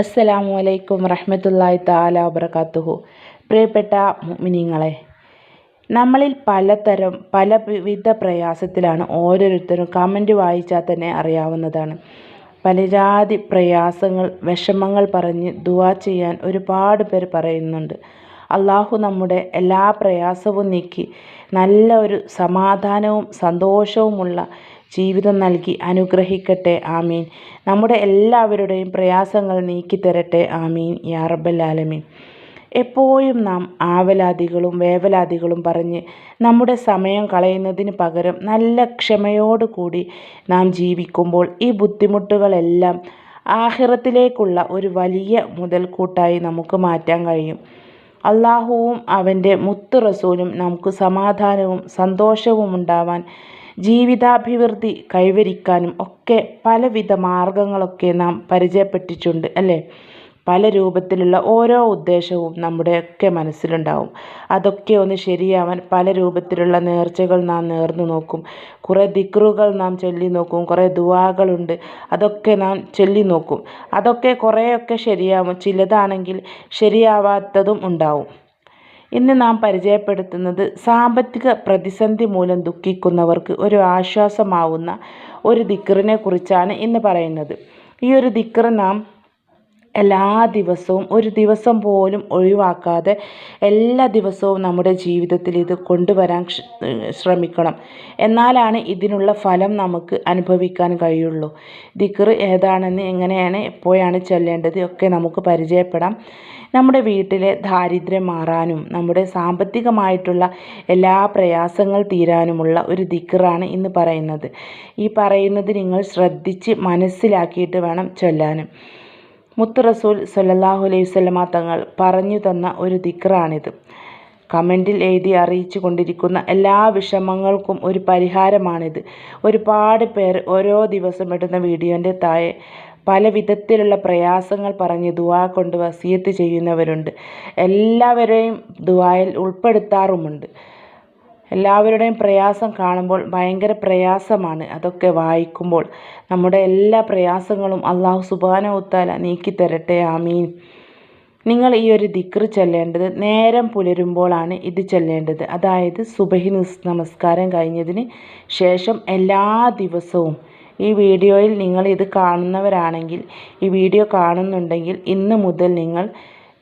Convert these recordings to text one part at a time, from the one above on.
അസ്സലാമു അലൈക്കും റഹ്മത്തുള്ളാഹി തആല വബറകാതുഹു പ്രിയപ്പെട്ട മുഅ്മിനീങ്ങളെ നമ്മളിൽ പലതരം പലവിധ പ്രയാസത്തിലാണ് ഓരോരുത്തരും കമന്റ് വായിച്ചാൽ തന്നെ അറിയാവുന്നതാണ്. പലജാതി പ്രയാസങ്ങൾ വിഷമങ്ങൾ പറഞ്ഞ് ദുആ ചെയ്യാൻ ഒരുപാട് പേർ പറയുന്നുണ്ട്. അള്ളാഹു നമ്മുടെ എല്ലാ പ്രയാസവും നീക്കി നല്ല ഒരു സമാധാനവും സന്തോഷവുമുള്ള ജീവിതം നൽകി അനുഗ്രഹിക്കട്ടെ. ആമീൻ. നമ്മുടെ എല്ലാവരുടെയും പ്രയാസങ്ങൾ നീക്കിത്തരട്ടെ. ആമീൻ. യാ എപ്പോഴും നാം ആവലാദികളും വേവലാദികളും പറഞ്ഞ് നമ്മുടെ സമയം കളയുന്നതിന് പകരം നല്ല ക്ഷമയോടുകൂടി നാം ജീവിക്കുമ്പോൾ ഈ ബുദ്ധിമുട്ടുകളെല്ലാം ആഹിറത്തിലേക്കുള്ള ഒരു വലിയ മുതൽക്കൂട്ടായി നമുക്ക് മാറ്റാൻ കഴിയും. അള്ളാഹുവും അവന്റെ മുത്ത് റസൂലും നമുക്ക് സമാധാനവും സന്തോഷവും ഉണ്ടാവാൻ ജീവിതാഭിവൃദ്ധി കൈവരിക്കാനും ഒക്കെ പലവിധ മാർഗങ്ങളൊക്കെ നാം പരിചയപ്പെട്ടിട്ടുണ്ട് അല്ലേ? പല രൂപത്തിലുള്ള ഓരോ ഉദ്ദേശവും നമ്മുടെയൊക്കെ മനസ്സിലുണ്ടാവും. അതൊക്കെ ഒന്ന് ശരിയാവാൻ പല രൂപത്തിലുള്ള നേർച്ചകൾ നാം നേർന്നു നോക്കും. കുറേ ദിക്റുകൾ നാം ചൊല്ലി നോക്കും കുറേ ദുവാകളുണ്ട് അതൊക്കെ നാം ചൊല്ലി നോക്കും. അതൊക്കെ കുറേയൊക്കെ ശരിയാവും ചിലതാണെങ്കിൽ ശരിയാവാത്തതും ഉണ്ടാവും. ഇന്ന് നാം പരിചയപ്പെടുത്തുന്നത് സാമ്പത്തിക പ്രതിസന്ധി മൂലം ദുഃഖിക്കുന്നവർക്ക് ഒരു ആശ്വാസമാവുന്ന ഒരു ദിക്കറിനെ കുറിച്ചാണ് ഇന്ന് പറയുന്നത്. ഈ ഒരു ദിക്കർ നാം എല്ലാ ദിവസവും ഒരു ദിവസം പോലും ഒഴിവാക്കാതെ എല്ലാ ദിവസവും നമ്മുടെ ജീവിതത്തിൽ ഇത് കൊണ്ടുവരാൻ ശ്രമിക്കണം. എന്നാലാണ് ഇതിനുള്ള ഫലം നമുക്ക് അനുഭവിക്കാൻ കഴിയുള്ളൂ. ദിക്കർ ഏതാണെന്ന് എങ്ങനെയാണ് എപ്പോഴാണ് ചൊല്ലേണ്ടത് ഒക്കെ നമുക്ക് പരിചയപ്പെടാം. നമ്മുടെ വീട്ടിലെ ദാരിദ്ര്യം മാറാനും നമ്മുടെ സാമ്പത്തികമായിട്ടുള്ള എല്ലാ പ്രയാസങ്ങൾ തീരാനുമുള്ള ഒരു ദിക്കറാണ് ഇന്ന് പറയുന്നത്. ഈ പറയുന്നത് നിങ്ങൾ ശ്രദ്ധിച്ച് മനസ്സിലാക്കിയിട്ട് വേണം ചൊല്ലാനും. മുത്ത് റസൂൽ സല്ലല്ലാഹു അലൈഹി വസല്ലമ തങ്ങൾ പറഞ്ഞു തന്ന ഒരു ദിക്റാണിത്. കമന്റിൽ എഴുതി അറിയിച്ചു കൊണ്ടിരിക്കുന്ന എല്ലാ വിഷമങ്ങൾക്കും ഒരു പരിഹാരമാണിത്. ഒരുപാട് പേർ ഓരോ ദിവസം ഇടുന്ന വീഡിയോന്റെ താഴെ പല വിധത്തിലുള്ള പ്രയാസങ്ങൾ പറഞ്ഞ് ദുആ കൊണ്ട് വസീയത്ത് ചെയ്യുന്നവരുണ്ട്. എല്ലാവരെയും ദുആയിൽ ഉൾപ്പെടുത്താറുമുണ്ട്. എല്ലാവരുടെയും പ്രയാസം കാണുമ്പോൾ ഭയങ്കര പ്രയാസമാണ്. അതൊക്കെ വായിക്കുമ്പോൾ നമ്മുടെ എല്ലാ പ്രയാസങ്ങളും അള്ളാഹു നീക്കി തരട്ടെ. ആമീൻ. നിങ്ങൾ ഈ ഒരു ദിക്ർ ചെല്ലേണ്ടത് നേരം പുലരുമ്പോഴാണ് ഇത് ചെല്ലേണ്ടത്. അതായത് സുബഹി നമസ്കാരം കഴിഞ്ഞതിന് ശേഷം എല്ലാ ദിവസവും ഈ വീഡിയോയിൽ നിങ്ങൾ ഇത് കാണുന്നവരാണെങ്കിൽ ഈ വീഡിയോ കാണുന്നുണ്ടെങ്കിൽ ഇന്ന് മുതൽ നിങ്ങൾ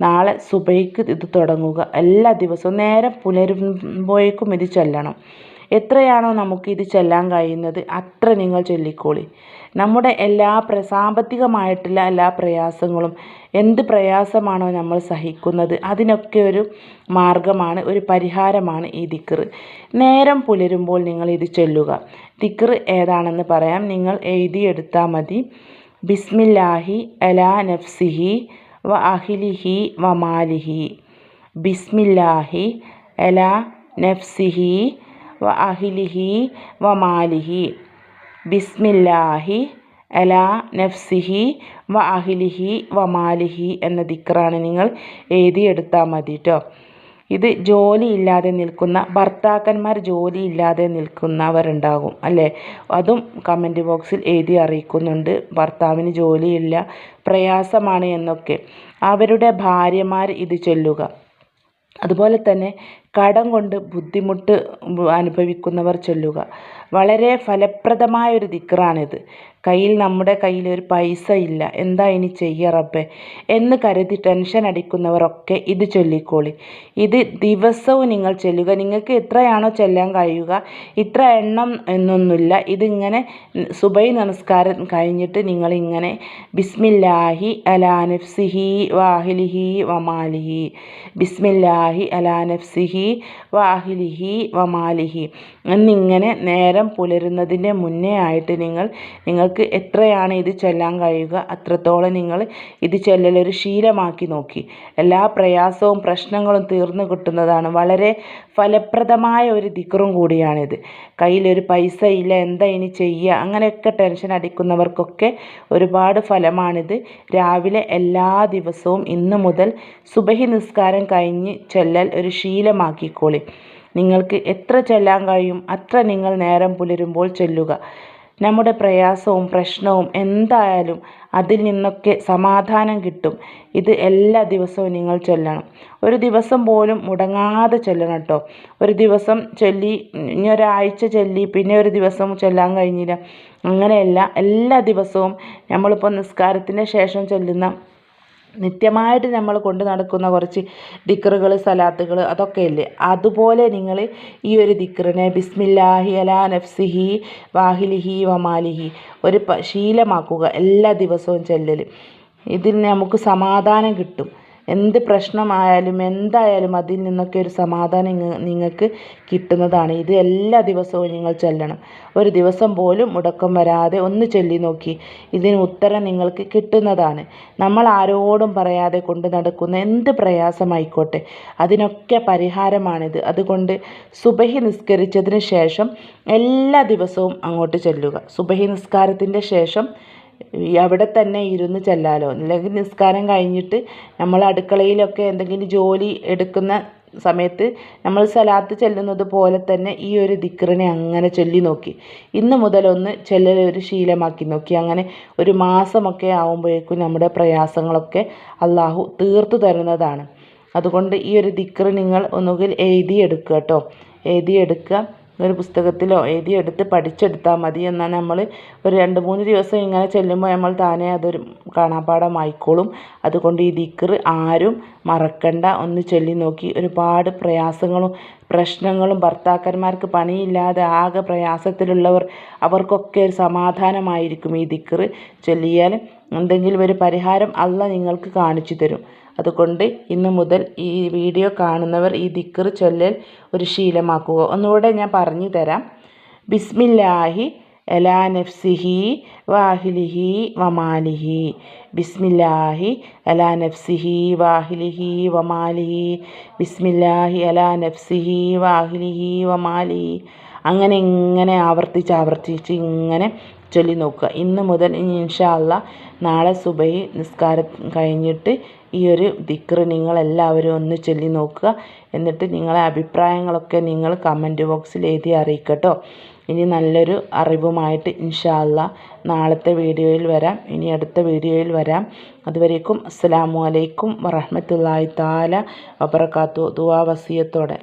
നാളെ സുബൈക്ക് ഇത് തുടങ്ങുക. എല്ലാ ദിവസവും നേരം പുലരുമ്പോഴേക്കും ഇത് ചൊല്ലണം. എത്രയാണോ നമുക്ക് ഇത് ചൊല്ലാൻ കഴിയുന്നത് അത്ര നിങ്ങൾ ചൊല്ലിക്കോളി. നമ്മുടെ എല്ലാ പ്ര സാമ്പത്തികമായിട്ടുള്ള എല്ലാ പ്രയാസങ്ങളും എന്ത് പ്രയാസമാണോ നമ്മൾ സഹിക്കുന്നത് അതിനൊക്കെ ഒരു മാർഗമാണ് ഒരു പരിഹാരമാണ് ഈ ദിക്ർ നേരം പുലരുമ്പോൾ നിങ്ങൾ ഇത് ചൊല്ലുക. ദിക്ർ ഏതാണെന്ന് പറയാം. നിങ്ങൾ എഴുതിയെടുത്താൽ മതി. ബിസ്മില്ലാഹി അലാ നഫ്സിഹി വ അഹിലിഹി വ മാലിഹി. ബിസ്മില്ലാഹി അലാ നഫ്സിഹി വ അഹിലിഹി വ മാലിഹി. ബിസ്മില്ലാഹി അല നഫ്സിഹി വ അഹിലിഹി വ മാലിഹി എന്ന ദിക്റാണ് നിങ്ങൾ എഴുതിയെടുത്താൽ മതി കേട്ടോ ഇത് ജോലിയില്ലാതെ നിൽക്കുന്ന ഭർത്താക്കന്മാർ ജോലിയില്ലാതെ നിൽക്കുന്നവരുണ്ടാകും അല്ലേ? അതും കമന്റ് ബോക്സിൽ എഴുതി അറിയിക്കുന്നുണ്ട്. ഭർത്താവിന് ജോലിയില്ല പ്രയാസമാണ് എന്നൊക്കെ. അവരുടെ ഭാര്യമാർ ഇത് ചൊല്ലുക. അതുപോലെ തന്നെ കടം കൊണ്ട് ബുദ്ധിമുട്ട് അനുഭവിക്കുന്നവർ ചൊല്ലുക. വളരെ ഫലപ്രദമായ ഒരു ദിക്റാണിത്. കയ്യിൽ നമ്മുടെ കയ്യിൽ ഒരു പൈസ ഇല്ല. എന്താ ഇനി ചെയ്യുക എന്ന് കരുതി ടെൻഷൻ അടിക്കുന്നവരൊക്കെ ഇത് ചൊല്ലിക്കോളി. ഇത് ദിവസവും നിങ്ങൾ ചെല്ലുക. നിങ്ങൾക്ക് എത്രയാണോ ചെല്ലാൻ കഴിയുക ഇത്ര എണ്ണം എന്നൊന്നുമില്ല. ഇതിങ്ങനെ സുബൈ നമസ്കാരം കഴിഞ്ഞിട്ട് നിങ്ങളിങ്ങനെ ബിസ്മില്ലാഹി അലാനഫ്സിഹി വാഹിലിഹി വമാലിഹി. ബിസ്മില്ലാഹി അലാനഫ്സിഹി വാഹിലിഹി വമാലിഹി. എന്നിങ്ങനെ നേരം പുലരുന്നതിന്റെ മുന്നേ ആയിട്ട് നിങ്ങൾ നിങ്ങൾക്ക് എത്രയാണ് ഇത് ചെല്ലാൻ കഴിയുക? അത്രത്തോളം നിങ്ങൾ ഇത് ചെല്ലലൊരു ശീലമാക്കി നോക്കി. എല്ലാ പ്രയാസവും പ്രശ്നങ്ങളും തീർന്നു കിട്ടുന്നതാണ്. വളരെ ഫലപ്രദമായ ഒരു ദിക്കറും കൂടിയാണിത്. കയ്യിലൊരു പൈസ ഇല്ല എന്താ ഇനി ചെയ്യുക? അങ്ങനെയൊക്കെ ടെൻഷൻ അടിക്കുന്നവർക്കൊക്കെ ഒരുപാട് ഫലമാണിത്. രാവിലെ എല്ലാ ദിവസവും ഇന്ന് മുതൽ സുബഹി നിസ്കാരം കഴിഞ്ഞ് ചെല്ലൽ ഒരു ശീലമാക്കിക്കോളി. നിങ്ങൾക്ക് എത്ര ചൊല്ലാൻ കഴിയും അത്ര നിങ്ങൾ നേരം പുലരുമ്പോൾ ചൊല്ലുക. നമ്മുടെ പ്രയാസവും പ്രശ്നവും എന്തായാലും അതിൽ നിന്നൊക്കെ സമാധാനം കിട്ടും. ഇത് എല്ലാ ദിവസവും നിങ്ങൾ ചൊല്ലണം. ഒരു ദിവസം പോലും മുടങ്ങാതെ ചൊല്ലണം കേട്ടോ ഒരു ദിവസം ചൊല്ലി ഇനി ഒരാഴ്ച ചൊല്ലി പിന്നെ ഒരു ദിവസം ചൊല്ലാൻ കഴിഞ്ഞില്ല. അങ്ങനെയല്ല എല്ലാ ദിവസവും നമ്മളിപ്പോൾ നിസ്കാരത്തിന് ശേഷം ചൊല്ലുന്ന നിത്യമായിട്ട് നമ്മൾ കൊണ്ട് നടക്കുന്ന കുറച്ച് ദിക്റുകൾ സലാത്തുകൾ അതൊക്കെ ഇല്ലേ അതുപോലെ നിങ്ങൾ ഈ ഒരു ദിക്റിനെ ബിസ്മില്ലാഹി അലാ നഫ്സിഹി വാഹിലിഹി വമാലിഹി ഒരു ശീലമാക്കുക എല്ലാ ദിവസവും ചെല്ലൽ ഇതിൽ നമുക്ക് സമാധാനം കിട്ടും. എന്ത് പ്രശ്നമായാലും എന്തായാലും അതിൽ നിന്നൊക്കെ ഒരു സമാധാനം നിങ്ങൾക്ക് കിട്ടുന്നതാണ്. ഇത് എല്ലാ ദിവസവും നിങ്ങൾ ചൊല്ലണം. ഒരു ദിവസം പോലും മുടക്കം വരാതെ ഒന്ന് ചൊല്ലി നോക്കി. ഇതിന് ഉത്തരം നിങ്ങൾക്ക് കിട്ടുന്നതാണ്. നമ്മൾ ആരോടും പറയാതെ കൊണ്ട് നടക്കുന്ന എന്ത് പ്രയാസമായിക്കോട്ടെ. അതിനൊക്കെ പരിഹാരമാണിത്. അതുകൊണ്ട് സുബഹി നിസ്കരിച്ചതിന് ശേഷം എല്ലാ ദിവസവും അങ്ങോട്ട് ചെല്ലുക. സുബഹി നിസ്കാരത്തിന്റെ ശേഷം അവിടെ തന്നെ ഇരുന്ന് ചെല്ലാലോ. അല്ലെങ്കിൽ നിസ്കാരം കഴിഞ്ഞിട്ട് നമ്മൾ അടുക്കളയിലൊക്കെ എന്തെങ്കിലും ജോലി എടുക്കുന്ന സമയത്ത് നമ്മൾ സലാത്ത് ചെല്ലുന്നത് പോലെ തന്നെ ഈ ഒരു ദിക്റിനെ അങ്ങനെ ചൊല്ലി നോക്കി. ഇന്ന് മുതൽ ഒന്ന് ചെല്ലൽ ഒരു ശീലമാക്കി നോക്കി. അങ്ങനെ ഒരു മാസമൊക്കെ ആകുമ്പോഴേക്കും നമ്മുടെ പ്രയാസങ്ങളൊക്കെ അള്ളാഹു തീർത്തു തരുന്നതാണ്. അതുകൊണ്ട് ഈ ഒരു ദിക്റ് നിങ്ങൾ ഒന്നുകിൽ എഴുതിയെടുക്കുക കേട്ടോ. എഴുതിയെടുക്കുക. ഒരു പുസ്തകത്തിലോ എഴുതിയെടുത്ത് പഠിച്ചെടുത്താൽ മതി എന്നാൽ നമ്മൾ ഒരു രണ്ട് മൂന്ന് ദിവസം ഇങ്ങനെ ചെല്ലുമ്പോൾ നമ്മൾ താനേ അതൊരു കാണാപ്പാഠമായിക്കോളും അതുകൊണ്ട് ഈ ദിക്റ് ആരും മറക്കണ്ട. ഒന്ന് ചൊല്ലി നോക്കി. ഒരുപാട് പ്രയാസങ്ങളും പ്രശ്നങ്ങളും ഭർത്താക്കന്മാർക്ക് പണിയില്ലാതെ ആകെ പ്രയാസത്തിലുള്ളവർ അവർക്കൊക്കെ ഒരു സമാധാനമായിരിക്കും ഈ ദിക്റ് ചൊല്ലിയാൽ. എന്തെങ്കിലും ഒരു പരിഹാരം അല്ല നിങ്ങൾക്ക് കാണിച്ചു തരും. അതുകൊണ്ട് ഇന്ന് മുതൽ ഈ വീഡിയോ കാണുന്നവർ ഈ ദിക്കർ ചൊല്ലൽ ഒരു ശീലമാക്കുക. ഒന്നുകൂടെ ഞാൻ പറഞ്ഞു തരാം. ബിസ്മില്ലാഹി എലാ നഫ്സിഹി വാഹിലിഹി വമാലിഹി. ബിസ്മില്ലാഹി അലാ നഫ്സിഹി വാഹിലിഹി വമാലിഹി. ബിസ്മില്ലാഹി അലാ നഫ്സിഹി വാഹിലിഹി വമാലിഹി. അങ്ങനെ ഇങ്ങനെ ആവർത്തിച്ച് ആവർത്തിച്ച് ഇങ്ങനെ ചൊല്ലി നോക്കുക. ഇന്ന് മുതൽ ഇൻഷാ നാളെ സുബഹി നിസ്കാരം കഴിഞ്ഞിട്ട് ഈ ഒരു ദിക്ർ നിങ്ങൾ എല്ലാവരും ഒന്ന് ചൊല്ലി നോക്കുക. എന്നിട്ട് നിങ്ങളെ അഭിപ്രായങ്ങളൊക്കെ നിങ്ങൾ കമന്റ് ബോക്സിൽ എഴുതി അറിയിക്കട്ടോ. ഇനി നല്ലൊരു അറിവുമായിട്ട് ഇൻഷാ നാളത്തെ വീഡിയോയിൽ വരാം. ഇനി അടുത്ത വീഡിയോയിൽ വരാം. അതുവരേക്കും അസ്സലാമു അലൈക്കും താല വബർക്കാത്തു ദുവാ വസിയത്തോടെ.